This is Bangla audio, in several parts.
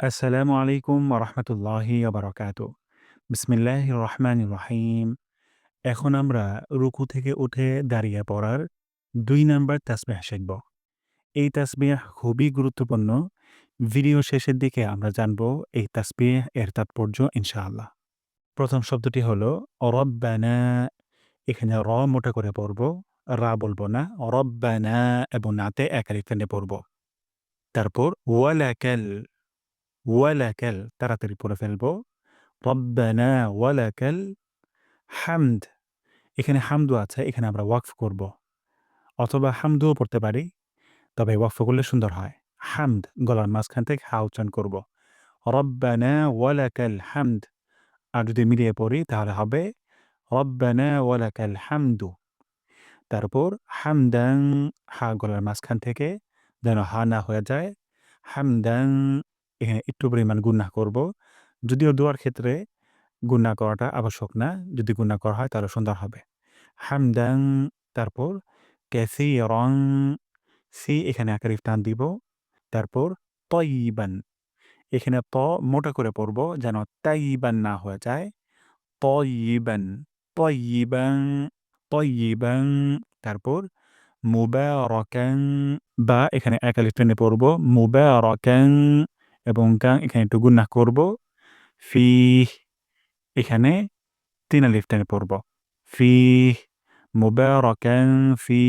আসসালামু আলাইকুম ওরহমতুল্লাহি বারাকাতু বিসমিল্লাহ রহমান রহিম এখন আমরা রুকু থেকে উঠে দাঁড়িয়ে পড়ার দুই নাম্বার তাসবিহ শিখব। এই তাসবিহ খুবই গুরুত্বপূর্ণ। ভিডিও শেষের দিকে আমরা জানব এই তাসবিহ এর তাৎপর্য ইনশাআল্লাহ। প্রথম শব্দটি হল অরব্বানা এখানে র মোটা করে পড়ব, রা বলব না অরব্বানা এবং নাতে একারি টেনে পড়ব। তারপর, ওয়ালাকাল ওয়ালাকাল তাড়াতাড়ি পড়ে ফেলব রব্বানা ওয়ালাকাল হামদ এখানে হামদু আছে, এখানে আমরা ওয়াকফ করব। অথবা হামদুও পড়তে পারি, তবে ওয়াকফ করলে সুন্দর হয়। হামদ, গলার মাঝখান থেকে হা উচ্চারণ করব। রব্বানা ওয়ালাকাল হামদ। আর যদি মিলিয়ে পড়ি, তাহলে হবে রব্বানা ওয়ালাকাল হামদু। তারপর হামদাং হা গলার মাঝখান থেকে যেন হা না হয়ে যায়। হামদাং এখানে একটু পরিমাণ গুন্না করব। যদিও দোয়ার ক্ষেত্রে গুন্না করাটা আবশ্যক না, যদি গুন্না করা হয় তাহলে সুন্দর হবে। হামদাং তারপর ক্যাসি রং সি এখানে আকারিফ টান দিব। তারপর তইবান এখানে ত মোটা করে পড়ব যেন তাইবান না হয়ে যায়। তইবান তইবান তইবান তারপর মুবারকান, বা এখানে একালিফ টেনে পড়ব মুবারকান। এবং গাং এখানে একটু গুন্না করব ফি এখানে তিন আলিফ টেনে পড়ব ফি মুবারকান ফি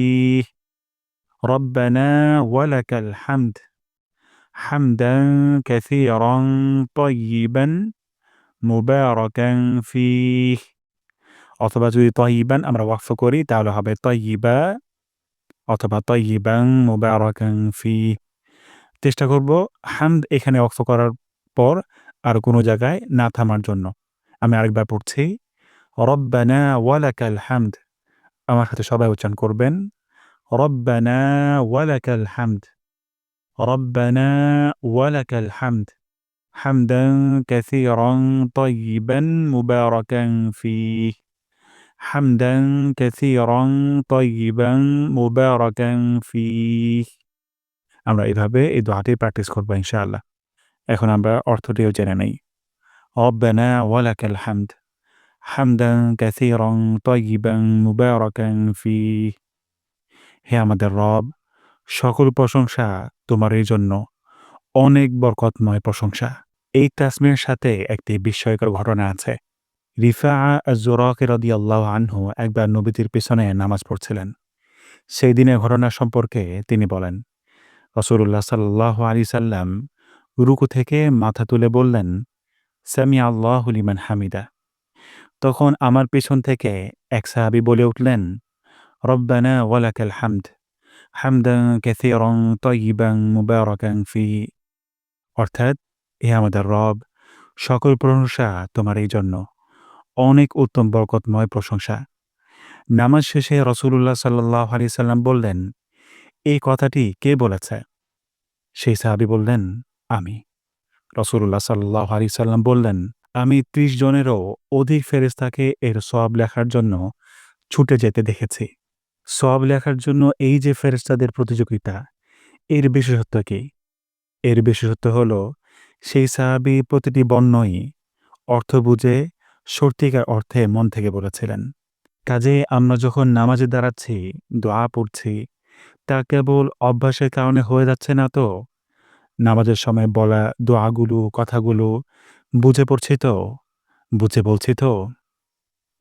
ربنا ولك الحمد حمدا كثيرا طيبا মুবারকান ফিহ অথবা যদি তয়িবান আমরা ওয়াকফ করি তাহলে হবে তয়িবা অথবা তয়িবাং মুবারকান ফি চেষ্টা করব হামদ এখানে ওয়াকফ করার পর আর কোনো জায়গায় না থামার জন্য আমি আরেকবার পড়ছি রব্বানা ওয়ালাকাল হামদ আমার সাথে সবাই উচ্চারণ করবেন রব্বানা ওয়ালাকাল হামদ ربنا ولك الحمد حمدا كثيرا طيبا مباركا فيه حمدا كثيرا طيبا مباركا فيه আমরা এভাবে এই দোয়াটি প্র্যাকটিস করব ইনশাআল্লাহ। এখন আমরা অর্থটিও জেনে নেই। অব্বানা ওয়ালাকাল হামদ, হামদান ক্যাসিরং তয়িবাং মুবারকাং ফি হে আমাদের রব, সকল প্রশংসা তোমার এই জন্য। অনেক বরকতময় প্রশংসা। এই তাসমের সাথে একটি বিস্ময়কর ঘটনা আছে। রিফা জোরক রদি আল্লাহ আনহু একবার নবীতির পিছনে নামাজ পড়ছিলেন। সেই দিনের ঘটনা সম্পর্কে তিনি বলেন রসুল্লাহ সাল্লাহ আলি সাল্লাম রুকু থেকে মাথা তুলে বললেন সামি আল্লাহ লিমান হামিদা। তখন আমার পিছন থেকে এক সাহাবি বলে উঠলেন, রব্বানা ওয়ালাকাল হামদ, হামদান কাসীরান তাইয়িবান মুবারাকান ফি। অর্থাৎ এ আমাদের রব, সকল প্রশংসা তোমার এই জন্য। অনেক উত্তম বরকতময় প্রশংসা। নামাজ শেষে রসুল্লাহ সাল্লাহ আলি সাল্লাম বললেন এই কথাটি কে বলেছে? সেই সাহাবি বললেন, আমি। রসুল্লাহ সাল্লাহ আলি সাল্লাম বললেন, আমি ত্রিশ জনেরও অধিক ফেরেস্তাকে এর সব লেখার জন্য ছুটে যেতে দেখেছি। সব লেখার জন্য এই যে ফেরেস্তাদের প্রতিযোগিতা, এর বিশেষত্ব কি? এর বিশেষত্ব হল, সেই সাহাবি প্রতিটি বর্ণই অর্থ বুঝে সত্যিকার অর্থে মন থেকে বলেছিলেন। কাজে আমরা যখন নামাজে দাঁড়াচ্ছি, দোয়া পড়ছি তা কেবল অভ্যাসের কারণে হয়ে যাচ্ছে না তো? নামাজের সময় বলা দোয়াগুলো, কথাগুলো বুঝে পড়ছি তো? বুঝে বলছি তো?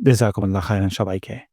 জেজাকুমুল্লাহ খায়রান সবাইকে।